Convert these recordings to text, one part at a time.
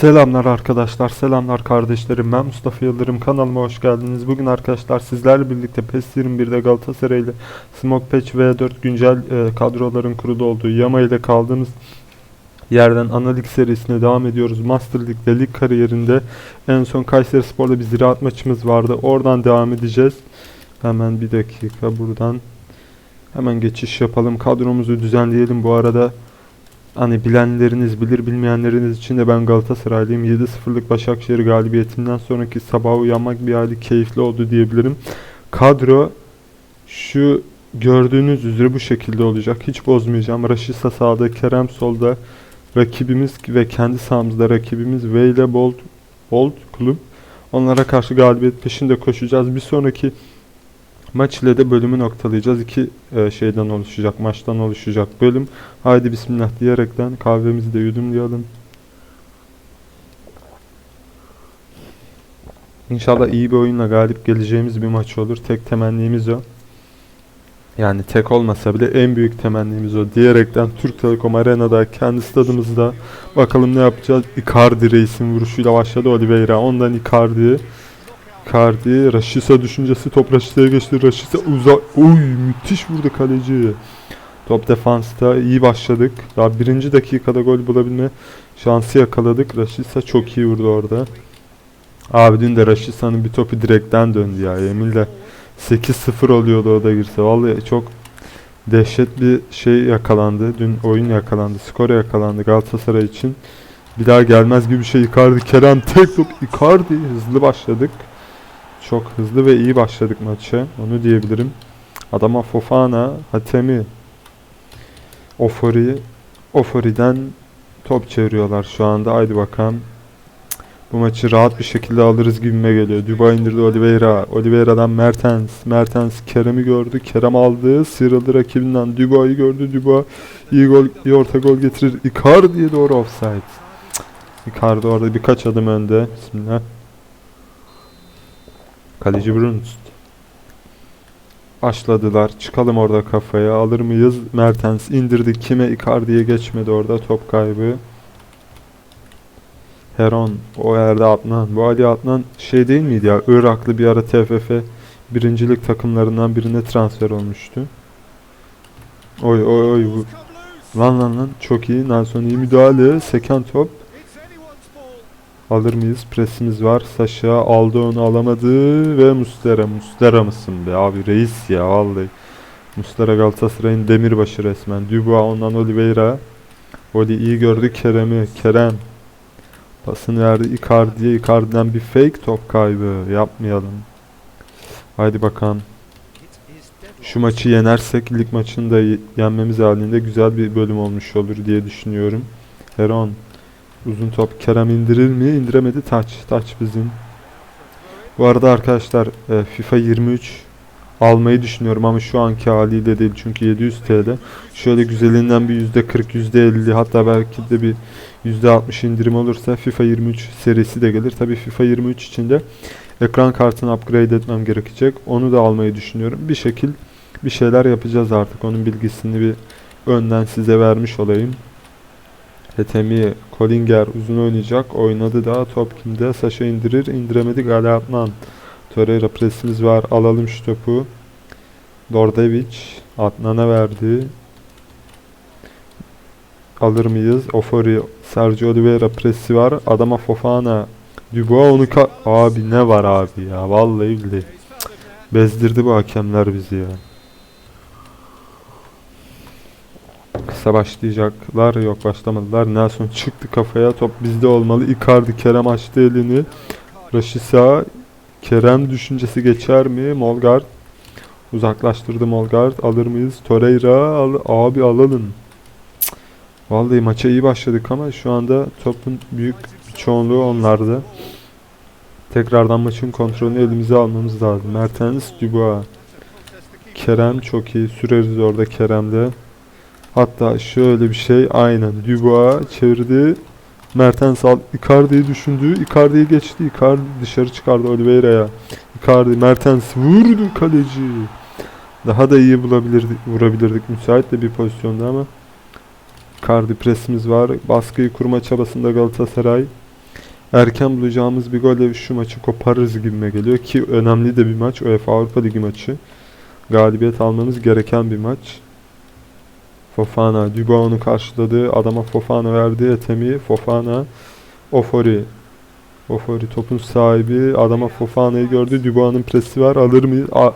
Selamlar arkadaşlar, selamlar kardeşlerim. Ben Mustafa Yıldırım. Kanalıma hoş geldiniz. Bugün arkadaşlar sizlerle birlikte PES 21'de Galatasaray ile Smoke Patch V4 güncel e, kadroların kurulu olduğu Yama ile kaldığımız yerden analik serisine devam ediyoruz. Master League'de lig kariyerinde en son Kayseri Spor'da bir ziraat maçımız vardı. Oradan devam edeceğiz. Hemen bir dakika buradan hemen geçiş yapalım. Kadromuzu düzenleyelim bu arada. Hani bilenleriniz bilir bilmeyenleriniz için de ben Galatasaraylıyım. 7-0'lık Başakşehir galibiyetinden sonraki sabah uyanmak bir hali keyifli oldu diyebilirim. Kadro şu gördüğünüz üzere bu şekilde olacak. Hiç bozmayacağım. Raşisa sağda, Kerem solda. Rakibimiz ve kendi sahamızda rakibimiz V ile Bolt, Bolt kulüp. Onlara karşı galibiyet peşinde koşacağız. Bir sonraki Maç ile de bölümü noktalayacağız. İki e, şeyden oluşacak, maçtan oluşacak bölüm. Haydi bismillah diyerekten kahvemizi de yudumlayalım. İnşallah iyi bir oyunla galip geleceğimiz bir maç olur. Tek temennimiz o. Yani tek olmasa bile en büyük temennimiz o diyerekten Türk Telekom Arena'da kendi stadımızda bakalım ne yapacağız. Icardi reisin vuruşuyla başladı Oliveira. Ondan Icardi. Icardi, Raşisa düşüncesi top Raşisa'ya geçti. Raşisa uzak. Oy müthiş vurdu kaleci. Top defansta iyi başladık. Daha birinci dakikada gol bulabilme şansı yakaladık. Raşisa çok iyi vurdu orada. Abi dün de Raşisa'nın bir topu direkten döndü ya. Emil de 8-0 oluyordu o da girse. Vallahi çok dehşet bir şey yakalandı. Dün oyun yakalandı. Skor yakalandı Galatasaray için. Bir daha gelmez gibi bir şey Icardi. Kerem tek top Icardi. Hızlı başladık. Çok hızlı ve iyi başladık maçı. Onu diyebilirim. Adama Fofana, Hatemi, Ofori, Ofori'den top çeviriyorlar şu anda. Haydi bakalım. Bu maçı rahat bir şekilde alırız gibime geliyor. Dubai indirdi Oliveira. Oliveira'dan Mertens. Mertens Kerem'i gördü. Kerem aldı. Sıyrıldı rakibinden. Dubai'yi gördü. Dubai iyi gol, iyi orta gol getirir. Icardi'ye doğru offside. Icardi orada birkaç adım önde. Bismillah. Kaleci Brunst. Başladılar. Çıkalım orada kafaya. Alır mıyız? Mertens indirdi. Kime? Icardi'ye geçmedi orada. Top kaybı. Heron. O yerde Adnan. Bu Ali Adnan şey değil miydi ya? Iraklı bir ara TFF birincilik takımlarından birine transfer olmuştu. Oy oy oy. Bu. Lan lan lan. Çok iyi. Nelson iyi müdahale. Seken top. Alır mıyız? Presimiz var. Saşa aldı onu alamadı ve Mustera. Mustera mısın be abi reis ya vallahi. Mustera Galatasaray'ın demirbaşı resmen. Dubois ondan Oliveira. Oli iyi gördü Kerem'i. Kerem. Pasını verdi Icardi'ye. Icardi'den bir fake top kaybı. Yapmayalım. Haydi bakalım. Şu maçı yenersek lig maçını da yenmemiz halinde güzel bir bölüm olmuş olur diye düşünüyorum. Heron. Uzun top Kerem indirir mi? İndiremedi. Taç. Taç bizim. Bu arada arkadaşlar e, FIFA 23 almayı düşünüyorum ama şu anki haliyle değil çünkü 700 TL. Şöyle güzelinden bir %40, %50 hatta belki de bir %60 indirim olursa FIFA 23 serisi de gelir. Tabii FIFA 23 için de ekran kartını upgrade etmem gerekecek. Onu da almayı düşünüyorum. Bir şekil bir şeyler yapacağız artık. Onun bilgisini bir önden size vermiş olayım. Hetemi, Kolinger uzun oynayacak. Oynadı daha top kimde? Saşa indirir. indiremedi. Gale Adnan. Torreira presimiz var. Alalım şu topu. Dordevic Adnan'a verdi. Alır mıyız? Ofori, Sergio Oliveira presi var. Adama Fofana. Dubois onu ka... Abi ne var abi ya? Vallahi billahi. Bezdirdi bu hakemler bizi ya. Kısa başlayacaklar. Yok başlamadılar. Nelson çıktı kafaya. Top bizde olmalı. Icardi Kerem açtı elini. Raşisa Kerem düşüncesi geçer mi? Molgard uzaklaştırdı Molgard. Alır mıyız? Torreira al abi alalım. Vallahi maça iyi başladık ama şu anda topun büyük çoğunluğu onlarda. Tekrardan maçın kontrolünü elimize almamız lazım. Mertens, Dubois. Kerem çok iyi. Süreriz orada Kerem'de. Hatta şöyle bir şey aynen. Dubois çevirdi. Mertens al. Icardi'yi düşündü. Icardi'yi geçti. Icardi dışarı çıkardı Oliveira'ya. Icardi, Mertens vurdu kaleci. Daha da iyi bulabilirdik, vurabilirdik. Müsait de bir pozisyonda ama. Icardi presimiz var. Baskıyı kurma çabasında Galatasaray. erken bulacağımız bir golle şu maçı koparırız gibime geliyor ki önemli de bir maç UEFA Avrupa Ligi maçı. Galibiyet almamız gereken bir maç. Fofana, Dubois onu karşıladı. Adama Fofana verdi etemi. Fofana, Ofori. Ofori topun sahibi. Adama Fofana'yı gördü. Dubois'un presi var. Alır mı? A-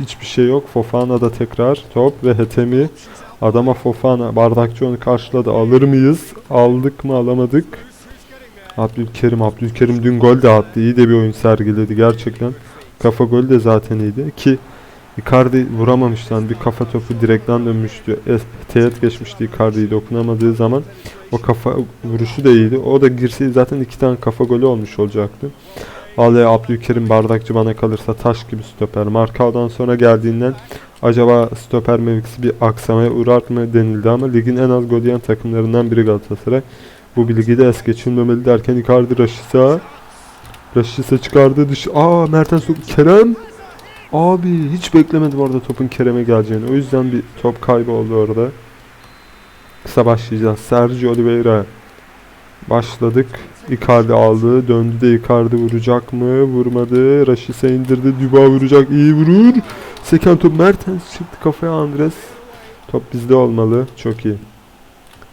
Hiçbir şey yok. Fofana da tekrar top ve Hetemi. Adama Fofana. Bardakçı onu karşıladı. Alır mıyız? Aldık mı? Alamadık. Abdülkerim. Abdülkerim dün gol de attı. İyi de bir oyun sergiledi gerçekten. Kafa golü de zaten iyiydi. Ki Icardi vuramamıştı. Yani bir kafa topu direkten dönmüştü. Teğet geçmişti Icardi'yi dokunamadığı zaman. O kafa vuruşu da iyiydi. O da girseydi zaten iki tane kafa golü olmuş olacaktı. Ale Abdülkerim bardakçı bana kalırsa taş gibi stoper. Markao'dan sonra geldiğinden acaba stoper mevkisi bir aksamaya uğrar mı denildi ama ligin en az gol yiyen takımlarından biri Galatasaray. Bu bir ligi de es geçilmemeli derken Icardi Raşisa Raşisa çıkardı dış. Aa Mertens Kerem Abi hiç beklemedim orada topun Kerem'e geleceğini. O yüzden bir top kaybı oldu orada. Kısa başlayacağız. Sergio Oliveira başladık. Icardi aldı. Döndü de Icardi vuracak mı? Vurmadı. Raşisa indirdi. Duba vuracak. iyi vurur. Seken top Mertens çıktı kafaya Andres. Top bizde olmalı. Çok iyi.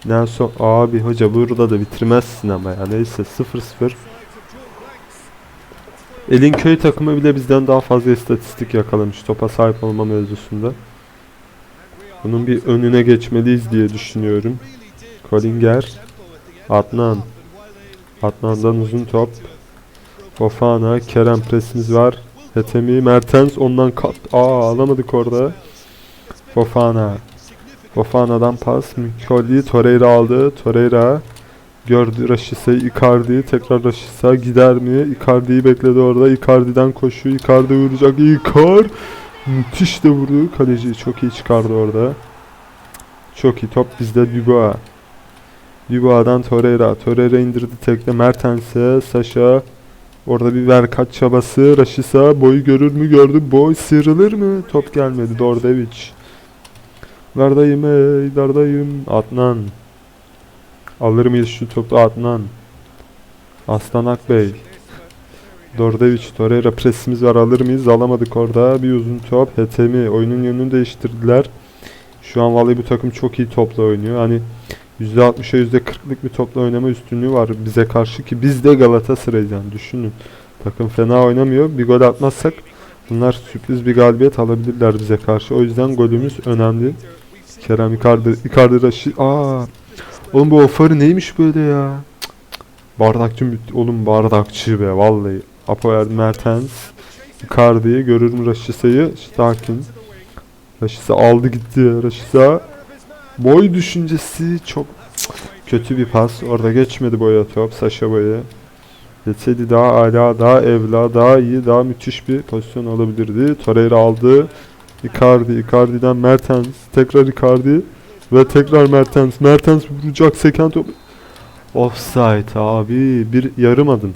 Nelson abi hoca burada da bitirmezsin ama ya. Neyse 0-0. Elinköy takımı bile bizden daha fazla istatistik yakalamış topa sahip olma mevzusunda. Bunun bir önüne geçmeliyiz diye düşünüyorum. Kolinger, Adnan. Adnan'dan uzun top. Fofana, Kerem presimiz var. Hetemi, Mertens ondan kat. Aa alamadık orada. Fofana. Fofana'dan pas. Mikoli, Torreira aldı. Torreira. Gördü Raşisa'yı Icardi tekrar Raşisa gider mi? Icardi'yi bekledi orada. Icardi'den koşuyor. Icardi vuracak. Icar müthiş de vurdu. Kaleci çok iyi çıkardı orada. Çok iyi top bizde Dubois. Dubois'dan Torreira. Torreira indirdi tekte Mertens'e. Saşa. Orada bir verkat çabası. Raşisa boyu görür mü? Gördü. Boy sıyrılır mı? Top gelmedi. Dordevic. Dardayım ey dardayım. Adnan. Alır mıyız şu topu Adnan? Aslan Akbey. Dordevic, Torreira presimiz var alır mıyız? Alamadık orada. Bir uzun top. Hetemi. Oyunun yönünü değiştirdiler. Şu an vallahi bu takım çok iyi topla oynuyor. Hani %60'a %40'lık bir topla oynama üstünlüğü var bize karşı ki biz de Galatasaray'ız yani düşünün. Takım fena oynamıyor. Bir gol atmazsak bunlar sürpriz bir galibiyet alabilirler bize karşı. O yüzden golümüz önemli. Kerem Icardi, Icardi Raşi... Aa, Oğlum bu ofari neymiş böyle ya? Bardakçı mü? Oğlum bardakçı be vallahi. Apoel Mertens. Icardi'yi görür mü Raşisa'yı? Stakin. Raşisa aldı gitti. Raşisa. Boy düşüncesi çok kötü bir pas. Orada geçmedi boya top. Saşa boya. Geçseydi daha ala, daha evla, daha iyi, daha müthiş bir pozisyon olabilirdi. Torreira aldı. Icardi, Icardi'den Mertens. Tekrar Icardi. Ve tekrar Mertens. Mertens vuracak seken top. Offside abi. Bir yarım adım.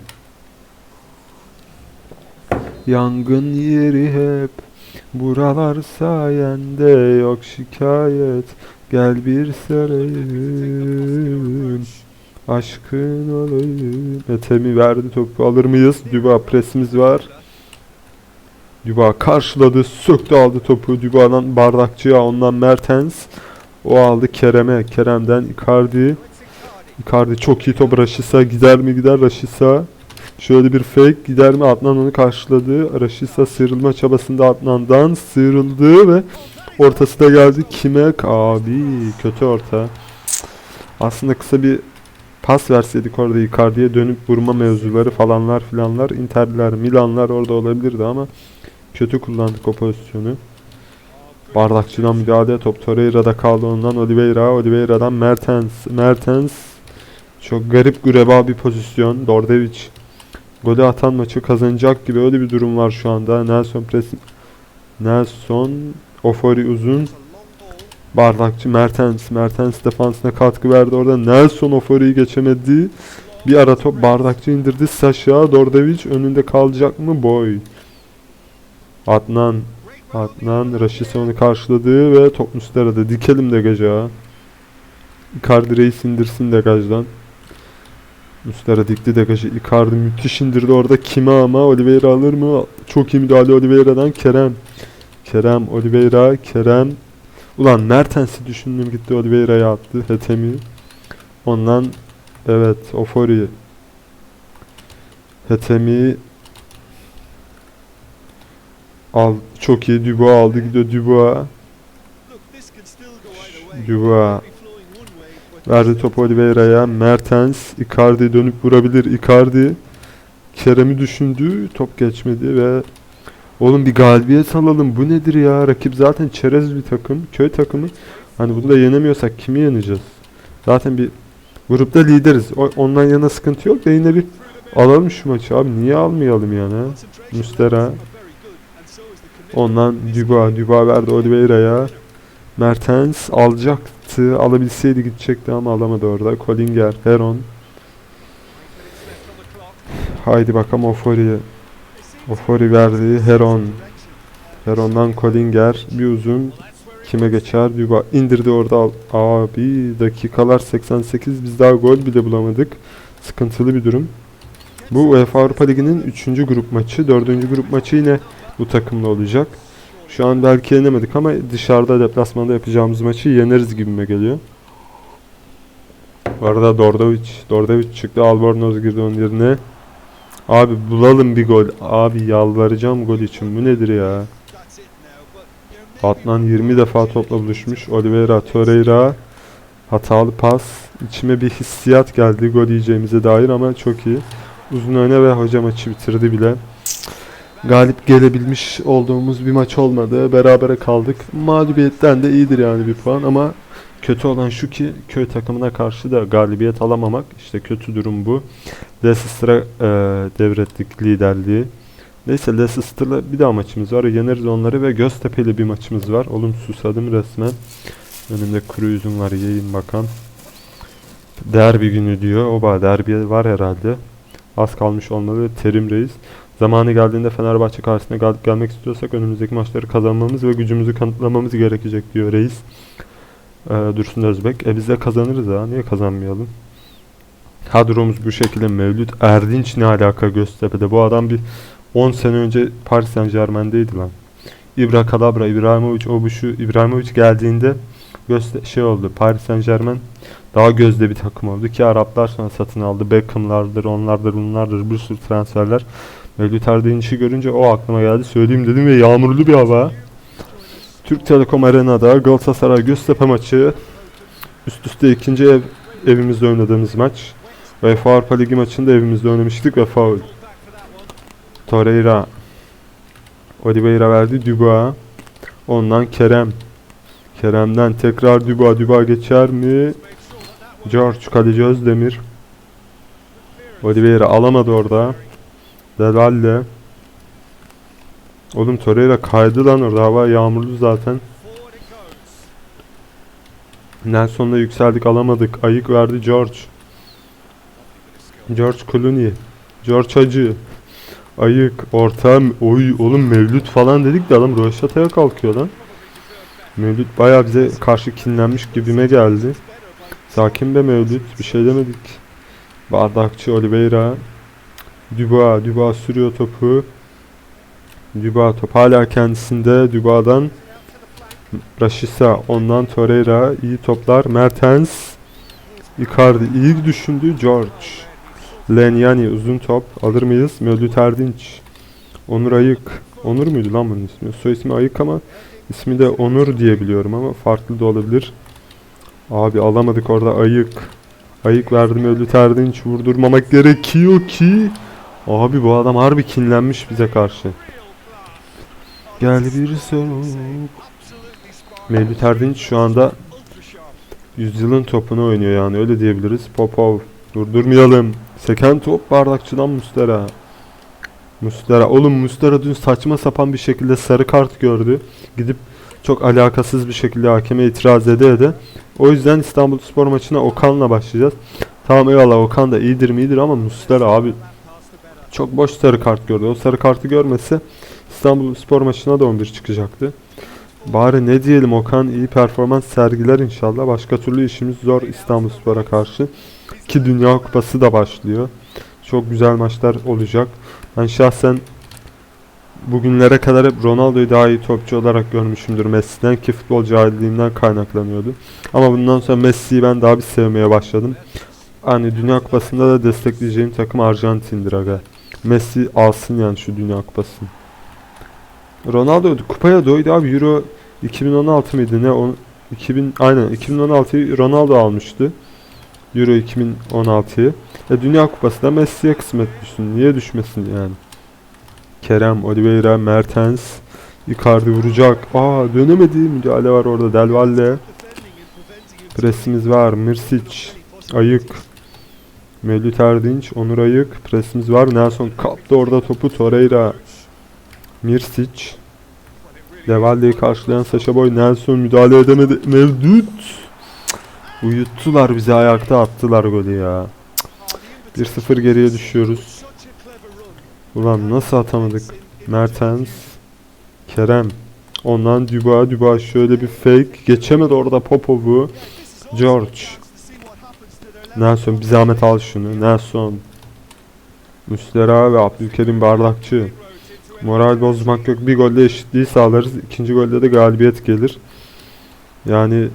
Yangın yeri hep. Buralar sayende yok şikayet. Gel bir sarayım. Aşkın olayım. Etemi verdi topu alır mıyız? Duba presimiz var. Duba karşıladı, söktü aldı topu. Duba'dan bardakçıya, ondan Mertens. O aldı Kerem'e. Kerem'den Icardi. Icardi çok iyi top Raşisa gider mi gider Raşisa. Şöyle bir fake gider mi Adnan onu karşıladı. Raşisa sıyrılma çabasında Adnan'dan sıyrıldı ve ortası da geldi. Kime? Abi kötü orta. Aslında kısa bir pas verseydik orada Icardi'ye dönüp vurma mevzuları falanlar filanlar. Inter'ler, Milanlar orada olabilirdi ama kötü kullandık o pozisyonu. Bardakçıdan müdahale top Torreira'da kaldı ondan Oliveira Oliveira'dan Mertens Mertens. Çok garip gureba bir pozisyon. Dordevic golü atan maçı kazanacak gibi öyle bir durum var şu anda. Nelson pres Nelson Ofori uzun. Bardakçı Mertens Mertens defansına katkı verdi. Orada Nelson Ofori'yi geçemedi. Bir ara top Bardakçı indirdi. Sasha Dordevic önünde kalacak mı? Boy. Adnan Adnan Raşisa onu karşıladı ve top Muslera'da dikelim de gaca. Icardi reis indirsin de gajdan. Muslera dikti degajı. Icardi müthiş indirdi orada. Kime ama Oliveira alır mı? Çok iyi müdahale Oliveira'dan. Kerem. Kerem, Oliveira, Kerem. Ulan Mertens'i düşündüm gitti Oliveira'ya attı. Hetemi. Ondan evet Ofori. Hetemi al çok iyi Dubois aldı gidiyor Dubois. Dubois verdi topu Oliveira'ya. Mertens Icardi dönüp vurabilir. Icardi Kerem'i düşündü. Top geçmedi ve Oğlum bir galibiyet alalım. Bu nedir ya? Rakip zaten çerez bir takım. Köy takımı. Hani bunu da yenemiyorsak kimi yeneceğiz? Zaten bir grupta lideriz. O, ondan yana sıkıntı yok da yine bir alalım şu maçı abi. Niye almayalım yani? ha? Ondan Dubois. Dubois verdi Oliveira'ya. Mertens alacaktı. Alabilseydi gidecekti ama alamadı orada. Kollinger, Heron. Haydi bakalım Ofori'ye. Ofori verdi. Heron. Heron'dan Kollinger. Bir uzun. Kime geçer? Duba indirdi orada. Abi dakikalar 88. Biz daha gol bile bulamadık. Sıkıntılı bir durum. Bu UEFA Avrupa Ligi'nin 3. grup maçı. 4. grup maçı yine bu takımla olacak. Şu an belki yenemedik ama dışarıda deplasmanda yapacağımız maçı yeneriz gibime geliyor. Bu arada Dordovic, Dordovic çıktı. Albornoz girdi onun yerine. Abi bulalım bir gol. Abi yalvaracağım gol için. Bu nedir ya? Adnan 20 defa topla buluşmuş. Oliveira, Torreira hatalı pas. İçime bir hissiyat geldi gol yiyeceğimize dair ama çok iyi. Uzun öne ve hoca maçı bitirdi bile. Galip gelebilmiş olduğumuz bir maç olmadı. Berabere kaldık. Mağlubiyetten de iyidir yani bir puan ama kötü olan şu ki köy takımına karşı da galibiyet alamamak. İşte kötü durum bu. Leicester'a e, devrettik liderliği. Neyse Leicester'la bir daha maçımız var. Yeneriz onları ve Göztepe'li bir maçımız var. Oğlum susadım resmen. Önümde kuru üzüm var yiyeyim bakan. Derbi günü diyor. Oba derbi var herhalde. Az kalmış olmalı. Terim Reis. Zamanı geldiğinde Fenerbahçe karşısında galip gelmek istiyorsak önümüzdeki maçları kazanmamız ve gücümüzü kanıtlamamız gerekecek diyor Reis. Ee, Dursun Özbek. E biz de kazanırız ha. Niye kazanmayalım? Kadromuz bu şekilde Mevlüt Erdinç ne alaka Göztepe'de? Bu adam bir 10 sene önce Paris Saint Germain'deydi lan. İbra Kalabra, İbrahimovic, o bu şu İbrahimovic geldiğinde Gözte şey oldu. Paris Saint Germain daha gözde bir takım oldu ki Araplar sonra satın aldı. Beckham'lardır, onlardır, bunlardır bir sürü transferler. Mevlüt Erdinç'i görünce o aklıma geldi. Söyleyeyim dedim ve yağmurlu bir hava. Türk Telekom Arena'da Galatasaray Göztepe maçı. Üst üste ikinci ev, evimizde oynadığımız maç. UEFA Avrupa Ligi maçında evimizde oynamıştık ve faul. Torreira. Oliveira verdi Dubois. Ondan Kerem. Kerem'den tekrar Dubois. Dubois geçer mi? George kaleci Özdemir. Oliveira alamadı orada. Delalle. Oğlum Torreira kaydı lan orada. Hava yağmurlu zaten. Nelson'la yükseldik alamadık. Ayık verdi George. George Clooney. George Hacı. Ayık. Orta. Oy oğlum Mevlüt falan dedik de adam Röşata'ya kalkıyor lan. Mevlüt bayağı bize karşı kinlenmiş gibime geldi. Sakin be Mevlüt. Bir şey demedik. Bardakçı Oliveira. Dubois. Dubois sürüyor topu. Dubois top hala kendisinde. Dubois'dan Rashica. Ondan Torreira. iyi toplar. Mertens. Icardi iyi düşündü. George. Lenyani uzun top. Alır mıyız? Mevlüt Erdinç. Onur Ayık. Onur muydu lan bunun ismi? Soy ismi Ayık ama ismi de Onur diye biliyorum ama farklı da olabilir. Abi alamadık orada Ayık. Ayık verdi Mevlüt Erdinç. Vurdurmamak gerekiyor ki. Abi bu adam harbi kinlenmiş bize karşı. Gel bir soğuk. Mevlüt Erdinç şu anda yüzyılın topunu oynuyor yani öyle diyebiliriz. Popov durdurmayalım. Seken top bardakçıdan Mustera. Mustera. Oğlum Mustera dün saçma sapan bir şekilde sarı kart gördü. Gidip çok alakasız bir şekilde hakeme itiraz ede ede. O yüzden İstanbul Spor maçına Okan'la başlayacağız. Tamam eyvallah Okan da iyidir midir ama Mustera abi çok boş sarı kart gördü. O sarı kartı görmese İstanbul Spor maçına da 11 çıkacaktı. Bari ne diyelim Okan iyi performans sergiler inşallah. Başka türlü işimiz zor İstanbul Spor'a karşı. Ki Dünya Kupası da başlıyor. Çok güzel maçlar olacak. Ben şahsen bugünlere kadar hep Ronaldo'yu daha iyi topçu olarak görmüşümdür Messi'den ki futbol cahilliğinden kaynaklanıyordu. Ama bundan sonra Messi'yi ben daha bir sevmeye başladım. Hani Dünya Kupası'nda da destekleyeceğim takım Arjantin'dir aga. Messi alsın yani şu Dünya Kupası'nı. Ronaldo kupaya doydu abi Euro 2016 mıydı ne? O, 2000 aynen 2016'yı Ronaldo almıştı. Euro 2016'yı. E Dünya Kupası da Messi'ye kısmet düşsün. Niye düşmesin yani? Kerem, Oliveira, Mertens, Icardi vuracak. Aa dönemedi. Müdahale var orada. Del Valle. Presimiz var. Mirsic. Ayık. Mevlüt Erdinç. Onur Ayık. Presimiz var. Nelson kaptı orada topu. Torreira. Mirsic. Levalle'yi karşılayan Saşa Boy. Nelson müdahale edemedi. Mevlüt. Uyuttular bizi ayakta attılar golü ya. 1-0 geriye düşüyoruz. Ulan nasıl atamadık? Mertens, Kerem. Ondan Dubois, Dubois şöyle bir fake. Geçemedi orada Popov'u. George. Nelson bir zahmet al şunu. Nelson. Müslera ve Abdülkerim Bardakçı. Moral bozmak yok. Bir golle eşitliği sağlarız. İkinci golde de galibiyet gelir. Yani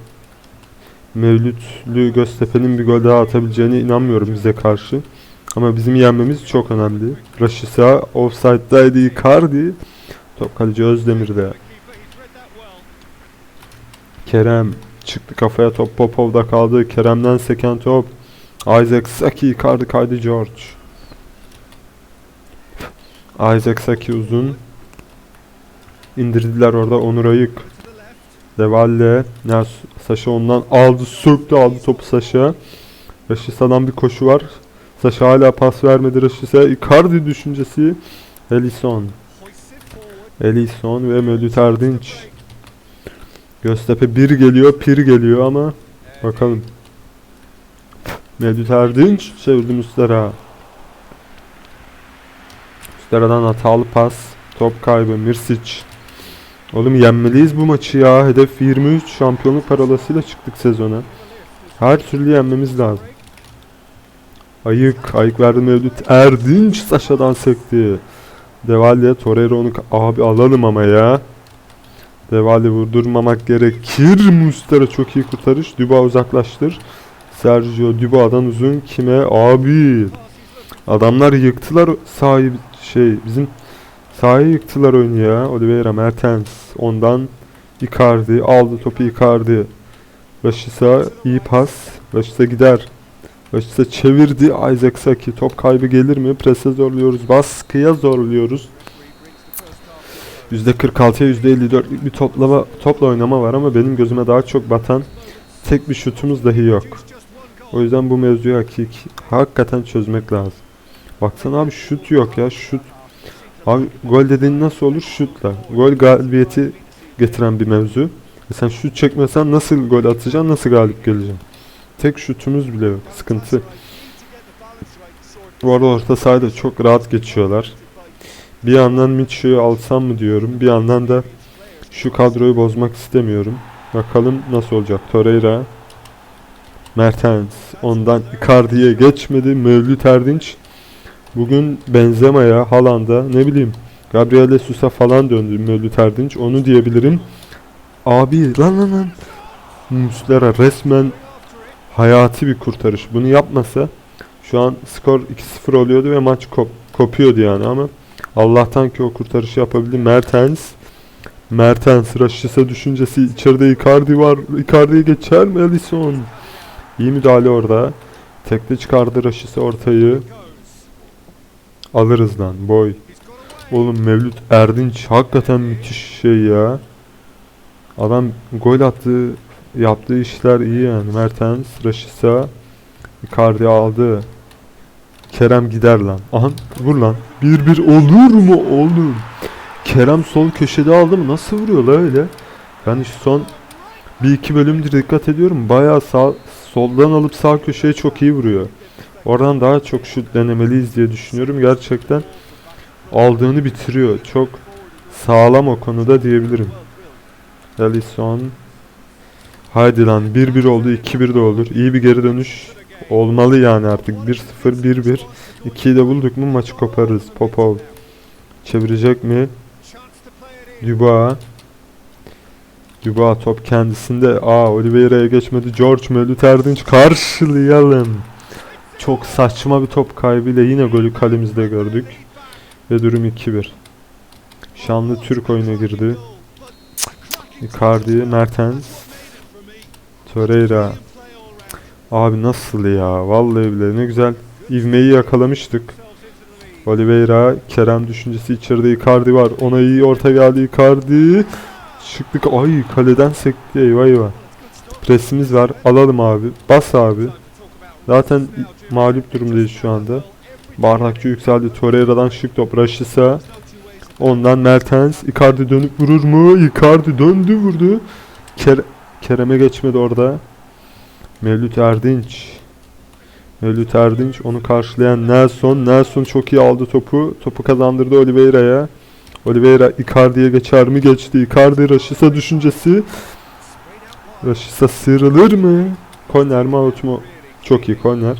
Mevlütlü Göztepe'nin bir gol daha atabileceğine inanmıyorum bize karşı. Ama bizim yenmemiz çok önemli. Raşisa offside'daydı Icardi. Top kaleci Özdemir'de. Kerem çıktı kafaya top Popov'da kaldı. Kerem'den seken top. Isaac Saki Icardi kaydı George. Isaac Saki uzun. İndirdiler orada Onur Ayık. Devalle. Nas Saşa ondan aldı söktü aldı topu Saşa. Raşisa'dan bir koşu var. Saşa hala pas vermedi Raşisa. Icardi düşüncesi. Elison. Elison ve Mevlüt Erdinç. Göztepe bir geliyor, pir geliyor ama bakalım. Mevlüt Erdinç çevirdi Müstera. Müstera'dan hatalı pas. Top kaybı Mirsic. Oğlum yenmeliyiz bu maçı ya. Hedef 23 şampiyonluk parolasıyla çıktık sezona. Her türlü yenmemiz lazım. Ayık. Ayık verdi Mevlüt. Erdinç Saşa'dan sekti. Devalye Torreira onu abi alalım ama ya. Devalye vurdurmamak gerekir. Mustera çok iyi kurtarış. Duba uzaklaştır. Sergio Duba'dan uzun kime? Abi. Adamlar yıktılar sahayı şey bizim sahayı yıktılar oyunu ya. Oliveira Mertens ondan Icardi aldı topu Icardi. Raşisa iyi pas. Raşisa gider. Raşisa çevirdi. Isaac Saki top kaybı gelir mi? Prese zorluyoruz. Baskıya zorluyoruz. %46'ya %54'lük bir toplama, topla oynama var ama benim gözüme daha çok batan tek bir şutumuz dahi yok. O yüzden bu mevzuyu hakiki, hakikaten çözmek lazım. Baksana abi şut yok ya şut. Abi gol dediğin nasıl olur? Şutla. Gol galibiyeti getiren bir mevzu. E sen şut çekmesen nasıl gol atacaksın, nasıl galip geleceksin? Tek şutumuz bile yok. Sıkıntı. Bu arada orta sahada çok rahat geçiyorlar. Bir yandan Mitchell'ı alsam mı diyorum. Bir yandan da şu kadroyu bozmak istemiyorum. Bakalım nasıl olacak. Torreira, Mertens, ondan Icardi'ye geçmedi. Mevlüt Erdinç. Bugün Benzema'ya, Haaland'a, ne bileyim Gabriel Jesus'a falan döndü Mevlüt Erdinç. Onu diyebilirim. Abi lan lan lan. Muslera resmen hayati bir kurtarış. Bunu yapmasa şu an skor 2-0 oluyordu ve maç kop kopuyordu yani ama Allah'tan ki o kurtarışı yapabildi. Mertens Mertens Raşisa düşüncesi içeride Icardi var. Icardi'ye geçer mi Alisson? İyi müdahale orada. Tekte çıkardı Raşisa ortayı. Alırız lan boy. Oğlum Mevlüt Erdinç hakikaten müthiş şey ya. Adam gol attı, yaptığı işler iyi yani. Mertens, Raşisa, Icardi aldı. Kerem gider lan. Aha vur lan. 1-1 olur mu? Olur. Kerem sol köşede aldı mı? Nasıl vuruyor la öyle? Ben şu son bir iki bölümdür dikkat ediyorum. Bayağı sağ, soldan alıp sağ köşeye çok iyi vuruyor. Oradan daha çok şut denemeliyiz diye düşünüyorum. Gerçekten aldığını bitiriyor. Çok sağlam o konuda diyebilirim. Alisson. Haydi lan 1-1 oldu 2-1 de olur. İyi bir geri dönüş Olmalı yani artık 1-0 1-1. 2'yi de bulduk mu maçı koparırız. Popov. Çevirecek mi? Dubois. Dubois top kendisinde. Aa Oliveira'ya geçmedi. George Mevlüt Erdinç karşılayalım. Çok saçma bir top kaybıyla yine golü kalemizde gördük. Ve durum 2-1. Şanlı Türk oyuna girdi. Icardi, Mertens, Torreira. Abi nasıl ya? Vallahi bile ne güzel. İvmeyi yakalamıştık. Oliveira, Kerem düşüncesi içeride Icardi var. Ona iyi orta geldi Icardi. Çıktık. Ay kaleden sekti. Eyvah eyvah. Presimiz var. Alalım abi. Bas abi. Zaten mağlup durumdayız şu anda. Bardakçı yükseldi. Torreira'dan şık top. Raşisa. Ondan Mertens. Icardi dönüp vurur mu? Icardi döndü vurdu. Ker Kerem'e geçmedi orada. Mevlüt Erdinç. Mevlüt Erdinç onu karşılayan Nelson. Nelson çok iyi aldı topu. Topu kazandırdı Oliveira'ya. Oliveira Icardi'ye geçer mi? Geçti. Icardi Raşisa düşüncesi. Raşisa sıyrılır mı? Korner mi out mu? Çok iyi korner.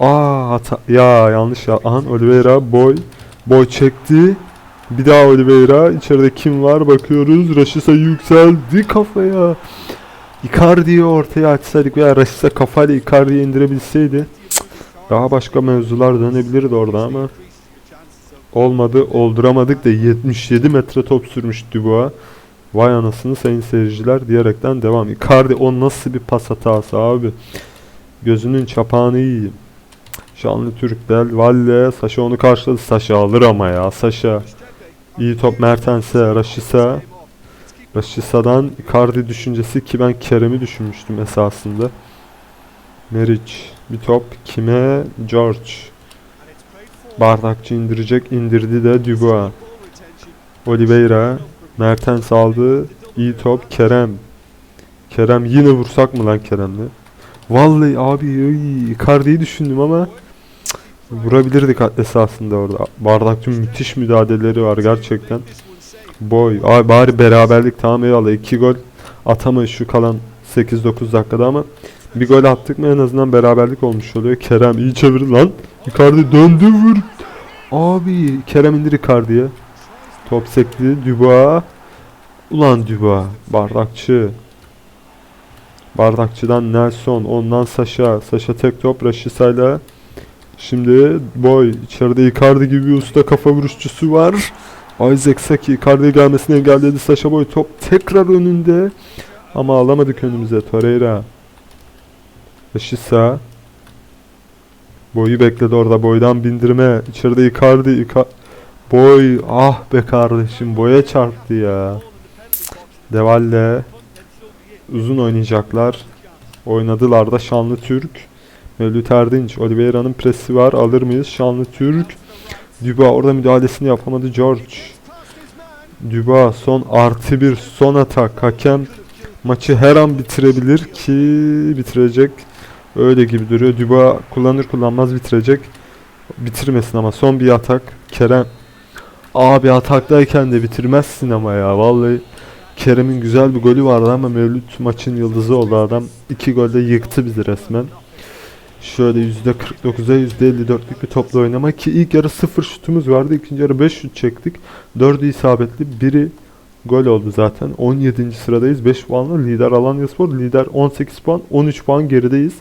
Aa hata. Ya yanlış ya. Ahan Oliveira boy. Boy çekti. Bir daha Oliveira. İçeride kim var bakıyoruz. Raşisa yükseldi kafaya. Icardi'yi ortaya açsaydık veya Raşisa kafayla Icardi'yi indirebilseydi daha başka mevzular dönebilirdi orada ama olmadı olduramadık da 77 metre top sürmüş Dubois. Vay anasını sayın seyirciler diyerekten devam. Icardi o nasıl bir pas hatası abi. Gözünün çapağını yiyeyim. Şanlı Türk Del Valle Saşa onu karşıladı. Saşa alır ama ya Saşa. İyi top Mertens'e Raşisa. Raşisa'dan Icardi düşüncesi ki ben Kerem'i düşünmüştüm esasında. Meriç bir top kime? George. Bardakçı indirecek indirdi de Dubois. Oliveira. Mertens aldı. İyi top Kerem. Kerem yine vursak mı lan Kerem'le? Vallahi abi Icardi'yi düşündüm ama cık, vurabilirdik esasında orada. Bardakçı müthiş müdahaleleri var gerçekten. Boy. Ay bari beraberlik tamam eyvallah. 2 gol atamayız şu kalan 8-9 dakikada ama bir gol attık mı en azından beraberlik olmuş oluyor. Kerem iyi çevir lan. Icardi döndü vur. Abi Kerem indir Icardi'ye. Top sekti. Dubois. Ulan Dubois. Bardakçı. Bardakçıdan Nelson. Ondan Saşa. Saşa tek top. Raşisa'yla. Şimdi boy. içeride Icardi gibi bir usta kafa vuruşçusu var. Isaac Saki Icardi'ye gelmesini engelledi. Saşa Boy top tekrar önünde. Ama alamadık önümüze. Torreira. Raşisa. Boyu bekledi orada. Boydan bindirme. İçeride Icardi. Ica Boy. Ah be kardeşim. Boya çarptı ya. Devalle. Uzun oynayacaklar. Oynadılar da Şanlı Türk. Mevlüt Erdinç. Oliveira'nın presi var. Alır mıyız? Şanlı Türk. Dubois orada müdahalesini yapamadı George. Dubois son artı bir son atak. Hakem maçı her an bitirebilir ki bitirecek. Öyle gibi duruyor. Dubois kullanır kullanmaz bitirecek. Bitirmesin ama son bir atak. Kerem. Abi ataktayken de bitirmezsin ama ya. Vallahi Kerem'in güzel bir golü vardı ama Mevlüt maçın yıldızı oldu adam. iki golde yıktı bizi resmen. Şöyle %49'a %54'lük bir topla oynamak ki ilk yarı 0 şutumuz vardı. ikinci yarı 5 şut çektik. 4'ü isabetli. Biri gol oldu zaten. 17. sıradayız. 5 puanla lider Alanyaspor. Lider 18 puan. 13 puan gerideyiz.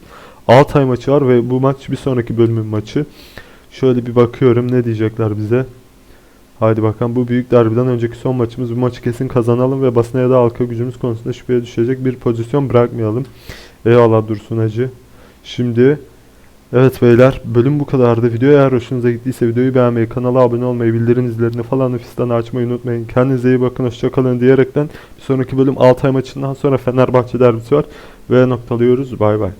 Altay maçı var ve bu maç bir sonraki bölümün maçı. Şöyle bir bakıyorum ne diyecekler bize. Haydi bakalım bu büyük derbiden önceki son maçımız. Bu maçı kesin kazanalım ve basına ya da halka gücümüz konusunda şüpheye düşecek bir pozisyon bırakmayalım. Eyvallah Dursun Hacı. Şimdi Evet beyler bölüm bu kadardı. Video eğer hoşunuza gittiyse videoyu beğenmeyi, kanala abone olmayı, bildirim zillerini falan fistan açmayı unutmayın. Kendinize iyi bakın, hoşçakalın diyerekten bir sonraki bölüm Altay maçından sonra Fenerbahçe derbisi var ve noktalıyoruz. Bay bay.